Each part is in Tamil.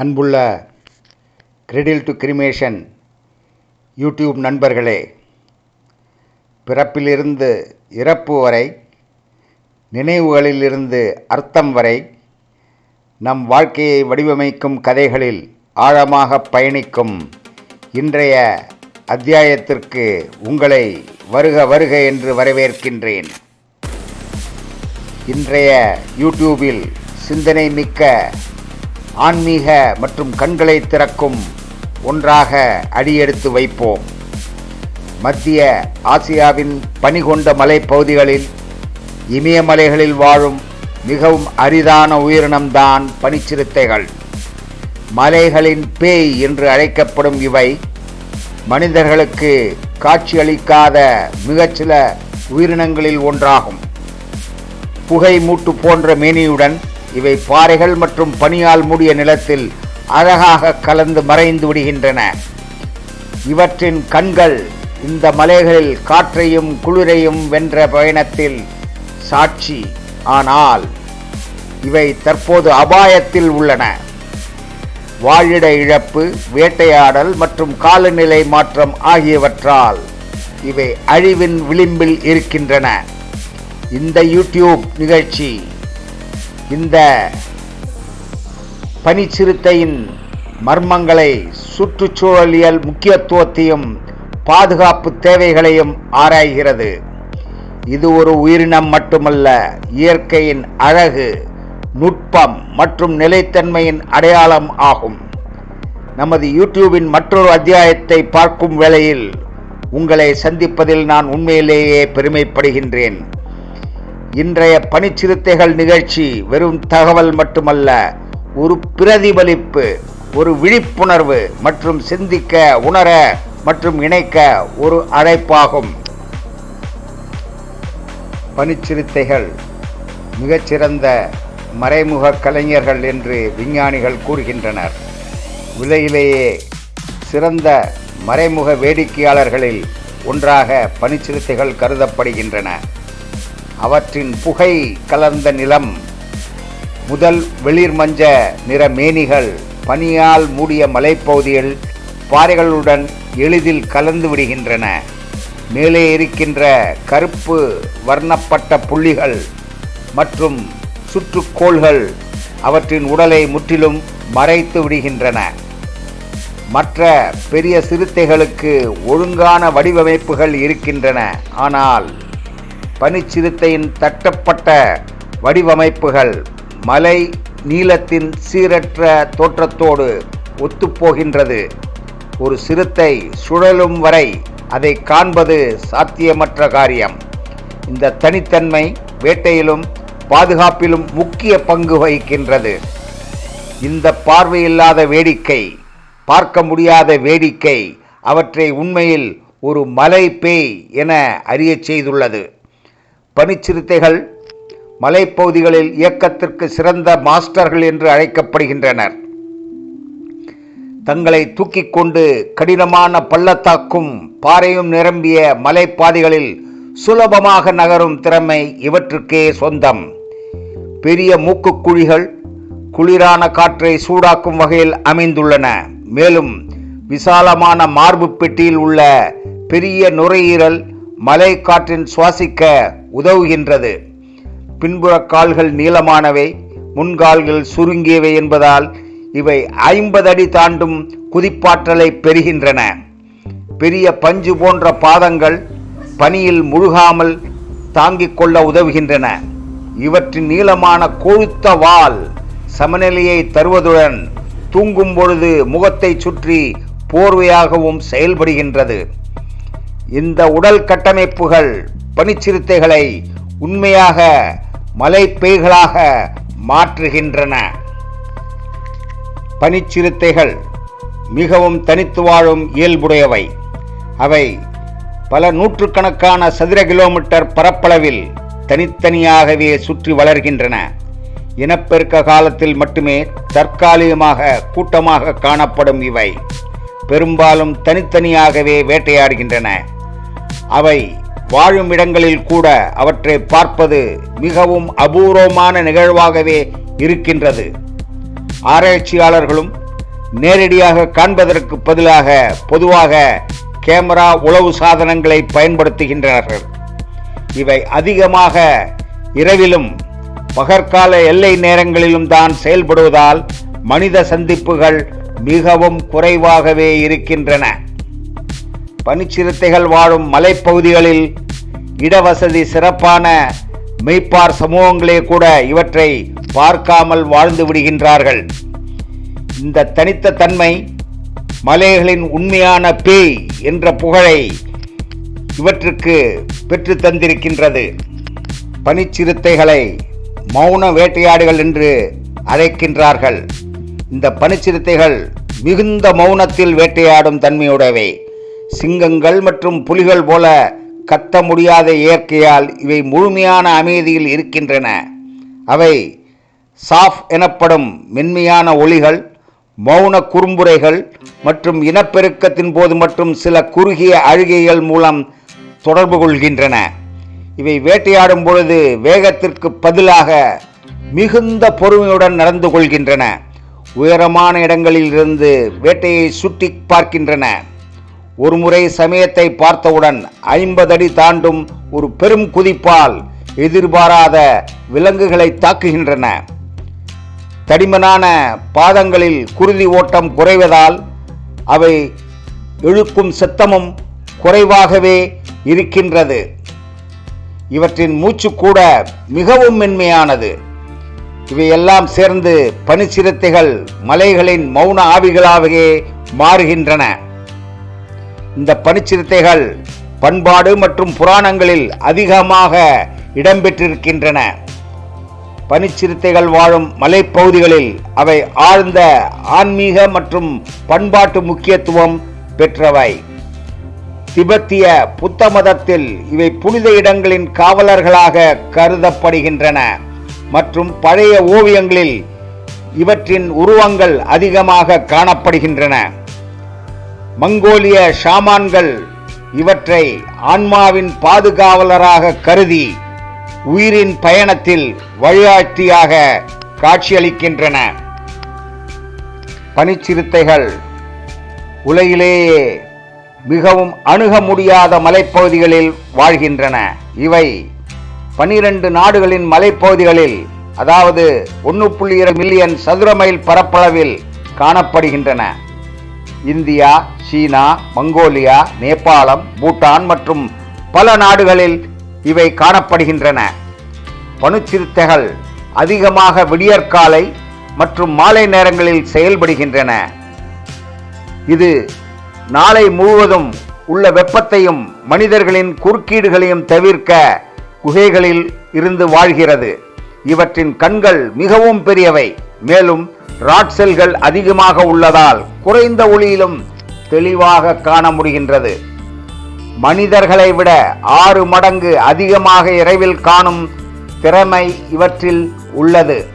அன்புள்ள கிரெடில் டு கிரிமேஷன் யூடியூப் நண்பர்களே பிறப்பிலிருந்து இறப்பு வரை நினைவுகளிலிருந்து அர்த்தம் வரை நம் வாழ்க்கையை வடிவமைக்கும் கதைகளில் ஆழமாக பயணிக்கும் இன்றைய அத்தியாயத்திற்கு உங்களை வருக வருக என்று வரவேற்கின்றேன். இன்றைய யூடியூபில் சிந்தனை மிக்க ஆன்மீக மற்றும் கண்களை திறக்கும் ஒன்றாக அடியெடுத்து வைப்போம். மத்திய ஆசியாவின் பனிகொண்ட மலைப்பகுதிகளில் இமயமலைகளில் வாழும் மிகவும் அரிதான உயிரினம்தான் பனிச்சிறுத்தைகள். மலைகளின் பேய் என்று அழைக்கப்படும் இவை மனிதர்களுக்கு காட்சியளிக்காத மிகச்சில உயிரினங்களில் ஒன்றாகும். புகை மூட்டு போன்ற மேனியுடன் இவை பாறைகள் மற்றும் பனியால் மூடிய நிலத்தில் அழகாக கலந்து மறைந்து விடுகின்றன. இவற்றின் கண்கள் இந்த மலைகளில் காற்றையும் குளிரையும் வென்ற பயணத்தில் சாட்சி. ஆனால் இவை தற்போது அபாயத்தில் உள்ளன. வாழிட இழப்பு வேட்டையாடல் மற்றும் காலநிலை மாற்றம் ஆகியவற்றால் இவை அழிவின் விளிம்பில் இருக்கின்றன. இந்த யூடியூப் நிகழ்ச்சி இந்த பனிச்சிறுத்தையின் மர்மங்களை சுற்றுச்சூழலியல் முக்கியத்துவத்தையும் பாதுகாப்பு தேவைகளையும் ஆராய்கிறது. இது ஒரு உயிரினம் மட்டுமல்ல இயற்கையின் அழகு நுட்பம் மற்றும் நிலைத்தன்மையின் அடையாளம் ஆகும். நமது யூடியூபின் மற்றொரு அத்தியாயத்தை பார்க்கும் வேளையில் உங்களை சந்திப்பதில் நான் உண்மையிலேயே பெருமைப்படுகின்றேன். இன்றைய பனிச்சிறுத்தைகள் நிகழ்ச்சி வெறும் தகவல் மட்டுமல்ல ஒரு பிரதிபலிப்பு ஒரு விழிப்புணர்வு மற்றும் சிந்திக்க உணர மற்றும் இணைக்க ஒரு அழைப்பாகும். பனிச்சிறுத்தைகள் மிகச்சிறந்த மறைமுக கலைஞர்கள் என்று விஞ்ஞானிகள் கூறுகின்றனர். உலகிலேயே சிறந்த மறைமுக வேடிக்கையாளர்களில் ஒன்றாக பனிச்சிறுத்தைகள் கருதப்படுகின்றன. அவற்றின் புகை கலர்ந்த நிலம் முதல் வெளிர் மஞ்ச நிற மேனிகள் பனியால் மூடிய மலைப்பகுதிகள் பாறைகளுடன் எளிதில் கலந்து விடுகின்றன. மேலே இருக்கின்ற கருப்பு வர்ணப்பட்ட புள்ளிகள் மற்றும் சுற்றுக்கோள்கள் அவற்றின் உடலை முற்றிலும் மறைத்து விடுகின்றன. மற்ற பெரிய சிறுத்தைகளுக்கு ஒழுங்கான வடிவமைப்புகள் இருக்கின்றன. ஆனால் பனிச்சிறுத்தையின் தட்டப்பட்ட வடிவமைப்புகள் மலை நீளத்தின் சீரற்ற தோற்றத்தோடு ஒத்துப்போகின்றது. ஒரு சிறுத்தை சுழலும் வரை அதை காண்பது சாத்தியமற்ற காரியம். இந்த தனித்தன்மை வேட்டையிலும் பாதுகாப்பிலும் முக்கிய பங்கு வகிக்கின்றது. இந்த பார்வையில்லாத வேடிக்கை பார்க்க முடியாத வேடிக்கை அவற்றை உண்மையில் ஒரு மலை பேய் என அறியச் செய்துள்ளது. பனிச்சிறுத்தைகள் மலைப்பகுதிகளில் இயக்கத்திற்கு சிறந்த மாஸ்டர்கள் என்று அழைக்கப்படுகின்றனர். தங்களை தூக்கிக் கொண்டு கடினமான பள்ளத்தாக்கும் பாறையும் நிரம்பிய மலைப்பாதைகளில் சுலபமாக நகரும் திறமை இவற்றுக்கே சொந்தம். பெரிய மூக்கு குழிகள் குளிரான காற்றை சூடாக்கும் வகையில் அமைந்துள்ளன. மேலும் விசாலமான மார்பு பெட்டியில் உள்ள பெரிய நுரையீரல் மலை காற்றின் சுவாசிக்க உதவுகின்றது. பின்புற கால்கள் நீளமானவை முன்கால்கள் சுருங்கியவை என்பதால் இவை ஐம்பது அடி தாண்டும் குதிப்பாற்றலை பெறுகின்றன. பெரிய பஞ்சு போன்ற பாதங்கள் பனியில் முழுகாமல் தாங்கிக் கொள்ள உதவுகின்றன. இவற்றின் நீளமான கொழுத்த வால் சமநிலையை தருவதுடன் தூங்கும் பொழுது முகத்தை சுற்றி போர்வையாகவும் செயல்படுகின்றது. இந்த உடல் கட்டமைப்புகள் பனிச்சிறுத்தைகளை உண்மையாக மலைப்பேய்களாக மாற்றுகின்றன. பனிச்சிறுத்தைகள் மிகவும் தனித்து வாழும் இயல்புடையவை. அவை பல நூற்றுக்கணக்கான சதுர கிலோமீட்டர் பரப்பளவில் தனித்தனியாகவே சுற்றி வளர்கின்றன. இனப்பெருக்க காலத்தில் மட்டுமே தற்காலிகமாக கூட்டமாக காணப்படும் இவை. பெரும்பாலும் தனித்தனியாகவே வேட்டையாடுகின்றன. அவை வாழும் இடங்களில் கூட அவற்றை பார்ப்பது மிகவும் அபூர்வமான நிகழ்வாகவே இருக்கின்றது. ஆராய்ச்சியாளர்களும் நேரடியாக காண்பதற்கு பதிலாக பொதுவாக கேமரா உளவு சாதனங்களை பயன்படுத்துகின்றனர் இவை அதிகமாக இரவிலும் பகற்கால எல்லை நேரங்களிலும் தான் செயல்படுவதால் மனித சந்திப்புகள் மிகவும் குறைவாகவே இருக்கின்றன. பனிச்சிறுத்தைகள் வாழும் மலைப்பகுதிகளில் இடவசதி சிறப்பான மெய்ப்பார் சமூகங்களே கூட இவற்றை பார்க்காமல் வாழ்ந்து விடுகின்றார்கள். இந்த தனித்த தன்மை மலைகளின் உண்மையான பேய் என்ற புகழை இவற்றுக்கு பெற்று தந்திருக்கின்றது. பனிச்சிறுத்தைகளை மௌன வேட்டையாடுகள் என்று அழைக்கின்றார்கள். இந்த பனிச்சிறுத்தைகள் மிகுந்த மௌனத்தில் வேட்டையாடும் தன்மையுடையவை. சிங்கங்கள் மற்றும் புலிகள் போல கத்த முடியாத இயற்கையால் இவை முழுமையான அமைதியில் இருக்கின்றன. அவை சாஃப் எனப்படும் மென்மையான ஒளிகள் மௌன குறும்புரைகள் மற்றும் இனப்பெருக்கத்தின் போது மற்றும் சில குறுகிய அழுகைகள் மூலம் தொடர்பு கொள்கின்றன. இவை வேட்டையாடும் பொழுது வேகத்திற்கு பதிலாக மிகுந்த பொறுமையுடன் நடந்து கொள்கின்றன. உயரமான இடங்களில் இருந்து வேட்டையை சுட்டி பார்க்கின்றன. ஒருமுறை சமயத்தை பார்த்தவுடன் ஐம்பது அடி தாண்டும் ஒரு பெரும் குதிப்பால் எதிர்பாராத விலங்குகளை தாக்குகின்றன. தடிமனான பாதங்களில் குருதி ஓட்டம் குறைவதால் அவை இழுக்கும் சத்தமும் குறைவாகவே இருக்கின்றது. இவற்றின் மூச்சு கூட மிகவும் மென்மையானது. இவையெல்லாம் சேர்ந்து பனிச்சிறுத்தைகள் மலைகளின் மௌன ஆவிகளாகவே மாறுகின்றன. இந்த பனிச்சிறுத்தைகள் பண்பாடு மற்றும் புராணங்களில் அதிகமாக இடம்பெற்றிருக்கின்றன. பனிச்சிறுத்தைகள் வாழும் மலைப்பகுதிகளில் அவை ஆழ்ந்த ஆன்மீக மற்றும் பண்பாட்டு முக்கியத்துவம் பெற்றவை. திபெத்திய புத்த மதத்தில் இவை புனித இடங்களின் காவலர்களாக கருதப்படுகின்றன. மற்றும் பழைய ஓவியங்களில் இவற்றின் உருவங்கள் அதிகமாக காணப்படுகின்றன. மங்கோலிய ஷாமான்கள் இவற்றை ஆன்மாவின் பாதுகாவலராக கருதி உயிரின் பயணத்தில் வழியாட்டியாக காட்சியளிக்கின்றன. பனிச்சிறுத்தைகள் உலகிலேயே மிகவும் அணுக முடியாத மலைப்பகுதிகளில் வாழ்கின்றன. இவை பனிரெண்டு நாடுகளின் மலைப்பகுதிகளில் அதாவது ஒன்று புள்ளி இரண்டு மில்லியன் சதுர மைல் பரப்பளவில் காணப்படுகின்றன. இந்தியா சீனா மங்கோலியா நேபாளம் பூட்டான் மற்றும் பல நாடுகளில் இவை காணப்படுகின்றன. பனுச்சிறுத்தைகள் அதிகமாக விடியற்காலை மற்றும் மாலை நேரங்களில் செயல்படுகின்றன. இது நாளை முழுவதும் உள்ள வெப்பத்தையும் மனிதர்களின் குறுக்கீடுகளையும் தவிர்க்க குகைகளில் இருந்து வாழ்கிறது. இவற்றின் கண்கள் மிகவும் பெரியவை. மேலும் ராட் செல்கள் அதிகமாக உள்ளதால் குறைந்த ஒளியிலும் தெளிவாக காண முடிகின்றது. மனிதர்களை விட ஆறு மடங்கு அதிகமாக இரவில் காணும் திறமை இவற்றில் உள்ளது.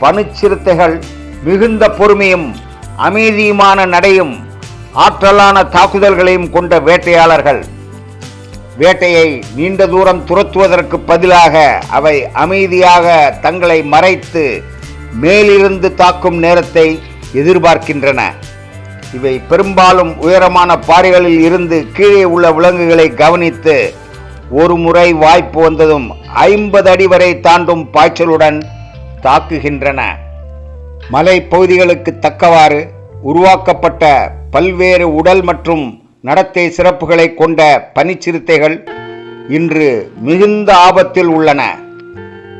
பனிச்சிறுத்தைகள் மிகுந்த பொறுமையும் அமைதியுமான நடையும் ஆற்றலான தாக்குதல்களையும் கொண்ட வேட்டையாளர்கள். வேட்டையை நீண்ட தூரம் துரத்துவதற்கு பதிலாக அவை அமைதியாக தங்களை மறைத்து மேலிருந்து தாக்கும் நேரத்தை எதிர்பார்க்கின்றன. இவை பெரும்பாலும் உயரமான பாறைகளில் இருந்து கீழே உள்ள விலங்குகளை கவனித்து ஒரு முறை வாய்ப்பு வந்ததும் ஐம்பது அடி வரை தாண்டும் பாய்ச்சலுடன் தாக்குகின்றன. மலை பகுதிகளுக்கு தக்கவாறு உருவாக்கப்பட்ட பல்வேறு உடல் மற்றும் நடத்தை சிறப்புகளை கொண்ட பனிச்சிறுத்தைகள் இன்று மிகுந்த ஆபத்தில் உள்ளன.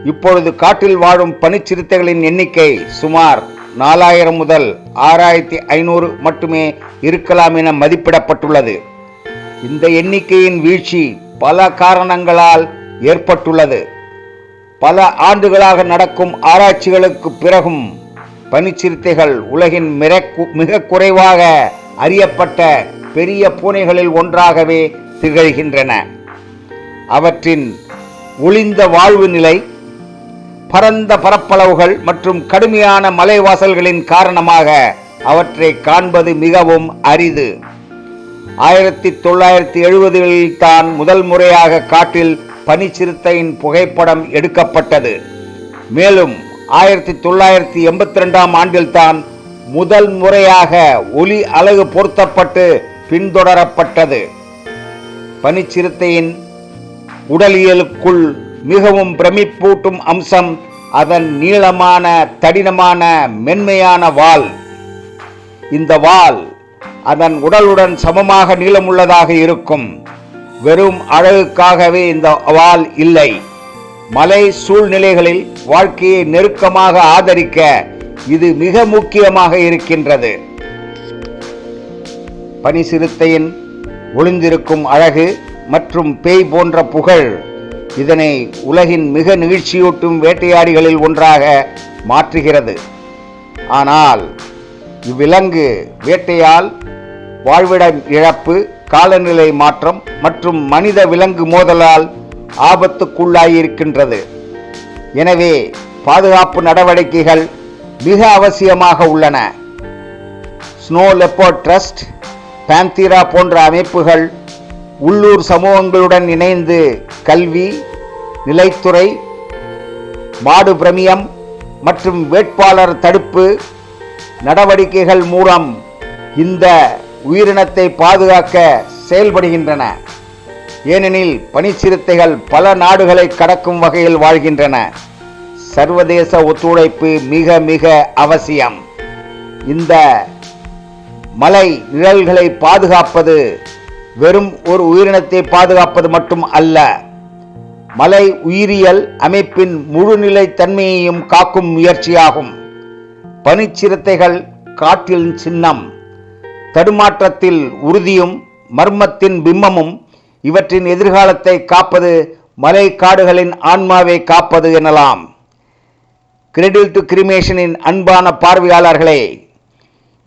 இப்பொழுது காட்டில் வாழும் பனிச்சிறுத்தைகளின் எண்ணிக்கை சுமார் நாலாயிரம் முதல் ஆறாயிரத்தி ஐநூறு மட்டுமே இருக்கலாம் என மதிப்பிடப்பட்டுள்ளது. இந்த எண்ணிக்கையின் வீழ்ச்சி பல காரணங்களால் ஏற்பட்டுள்ளது. பல ஆண்டுகளாக நடக்கும் ஆராய்ச்சிகளுக்கு பிறகும் பனிச்சிறுத்தைகள் உலகின் மிக- மிக குறைவாக அறியப்பட்ட பெரிய பூனைகளில் ஒன்றாகவே திகழ்கின்றன. அவற்றின் ஒளிந்த வாழ்வு நிலை பரந்த பரப்பளவுகள் மற்றும் கடுமையான மலைவாசல்களின் காரணமாக அவற்றை காண்பது மிகவும் அரிது. ஆயிரத்தி தொள்ளாயிரத்தி எழுபதுகளில் தான் முதல் முறையாக காட்டில் பனிச்சிறுத்தையின் புகைப்படம் எடுக்கப்பட்டது. மேலும் ஆயிரத்தி தொள்ளாயிரத்தி எண்பத்தி ரெண்டாம் ஆண்டில் தான் முதல் முறையாக ஒலி அலகு பொருத்தப்பட்டு பின்தொடரப்பட்டது. பனிச்சிறுத்தையின் உடலியலுக்குள் மிகவும் பிரமிப்பூட்டும் அம்சம் அதன் நீளமான தடினமான மென்மையான வால். இந்த வால் அதன் உடலுடன் சமமாக நீளமுள்ளதாக இருக்கும். வெறும் அழகுக்காகவே இந்த வால் இல்லை. மலை சூழ்நிலைகளில் வாழ்க்கையை நெருக்கமாக ஆதரிக்க இது மிக முக்கியமாக இருக்கின்றது. பனி சிறுத்தையின் ஒளிந்திருக்கும் அழகு மற்றும் பேய் போன்ற புகழ் இதனை உலகின் மிக நிகழ்ச்சியூட்டும் வேட்டையாடிகளில் ஒன்றாக மாற்றுகிறது. ஆனால் இவ்விலங்கு வேட்டையால் வாழ்விடம் இழப்பு காலநிலை மாற்றம் மற்றும் மனித விலங்கு மோதலால் ஆபத்துக்குள்ளாயிருக்கின்றது எனவே பாதுகாப்பு நடவடிக்கைகள் மிக அவசியமாக உள்ளன. ஸ்னோ லெப்போ ட்ரஸ்ட் பேந்தீரா போன்ற அமைப்புகள் உள்ளூர் சமூகங்களுடன் இணைந்து கல்வி நிலைத்துறை மாடு பிரமியம் மற்றும் வேட்பாளர் தடுப்பு நடவடிக்கைகள் மூலம் இந்த உயிரினத்தை பாதுகாக்க செயல்படுகின்றன. ஏனெனில் பனிச்சிறுத்தைகள் பல நாடுகளை கடக்கும் வகையில் வாழ்கின்றன. சர்வதேச ஒத்துழைப்பு மிக மிக அவசியம். இந்த மலை நிழல்களை பாதுகாப்பது வெறும் ஒரு உயிரினத்தை பாதுகாப்பது மட்டும் அல்ல. மலை உயிரியல் அமைப்பின் முழுநிலை தன்மையையும் காக்கும் முயற்சியாகும். பனிச்சிறுத்தைகள் காற்றின் சின்னம் தடுமாற்றத்தில் உறுதியும் மர்மத்தின் பிம்பமும் இவற்றின் எதிர்காலத்தை காப்பது மலை காடுகளின் ஆன்மாவை காப்பது எனலாம். கிரெடில் டு கிரிமேஷனின் அன்பான பார்வையாளர்களே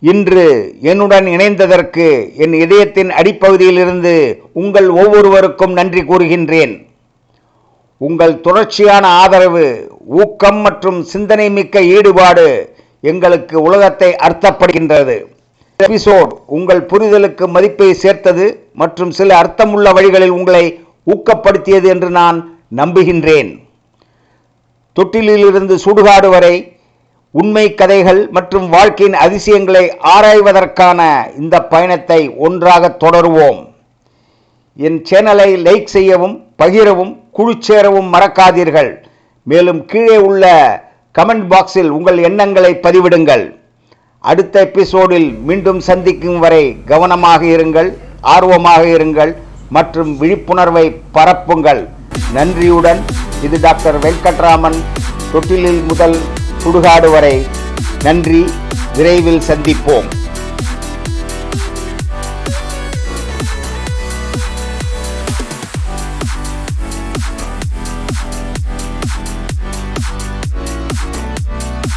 இன்று என்னுடன் இணைந்ததற்கு என் இதயத்தின் அடிப்பகுதியிலிருந்து உங்கள் ஒவ்வொருவருக்கும் நன்றி கூறுகின்றேன். உங்கள் தொடர்ச்சியான ஆதரவு ஊக்கம் மற்றும் சிந்தனை மிக்க ஈடுபாடு எங்களுக்கு உலகத்தை அர்த்தப்படுகின்றது. எபிசோட் உங்கள் புரிதலுக்கு மதிப்பை சேர்த்தது மற்றும் சில அர்த்தமுள்ள வழிகளில் உங்களை ஊக்கப்படுத்தியது என்று நான் நம்புகின்றேன். தொட்டிலிலிருந்து சுடுகாடு வரை உண்மை கதைகள் மற்றும் வாழ்க்கையின் அதிசயங்களை ஆராய்வதற்கான இந்த பயணத்தை ஒன்றாக தொடருவோம். என் சேனலை லைக் செய்யவும் பகிரவும் குழு சேரவும் மறக்காதீர்கள். மேலும் கீழே உள்ள கமெண்ட் பாக்ஸில் உங்கள் எண்ணங்களை பதிவிடுங்கள். அடுத்த எபிசோடில் மீண்டும் சந்திக்கும் வரை கவனமாக இருங்கள் ஆர்வமாக இருங்கள் மற்றும் விழிப்புணர்வை பரப்புங்கள். நன்றியுடன் இது டாக்டர் வெங்கட்ராமன் தொட்டிலில் முதல் சுடுகாடு வரை நன்றி விரைவில் சந்திப்போம்.